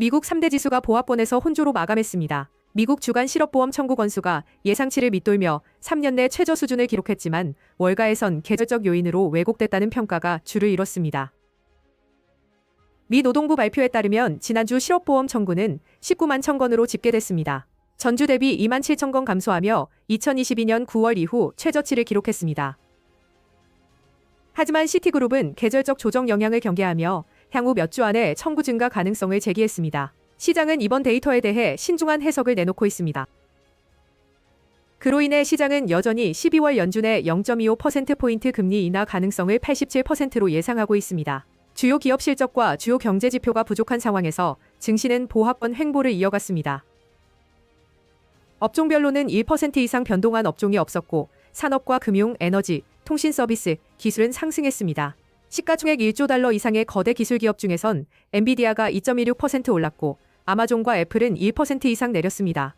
미국 3대 지수가 보합권에서 혼조로 마감했습니다. 미국 주간 실업보험 청구 건수가 예상치를 밑돌며 3년 내 최저 수준을 기록했지만 월가에선 계절적 요인으로 왜곡됐다는 평가가 주를 이뤘습니다. 미 노동부 발표에 따르면 지난주 실업보험 청구는 19만 천 건으로 집계됐습니다. 전주 대비 2만 7천 건 감소하며 2022년 9월 이후 최저치를 기록했습니다. 하지만 시티그룹은 계절적 조정 영향을 경계하며 향후 몇 주 안에 청구 증가 가능성을 제기했습니다. 시장은 이번 데이터에 대해 신중한 해석을 내놓고 있습니다. 그로 인해 시장은 여전히 12월 연준의 0.25%포인트 금리 인하 가능성을 87%로 예상하고 있습니다. 주요 기업 실적과 주요 경제 지표가 부족한 상황에서 증시는 보합권 횡보를 이어갔습니다. 업종별로는 1% 이상 변동한 업종이 없었고 산업과 금융, 에너지, 통신 서비스, 기술은 상승했습니다. 시가총액 1조 달러 이상의 거대 기술 기업 중에선 엔비디아가 2.16% 올랐고 아마존과 애플은 1% 이상 내렸습니다.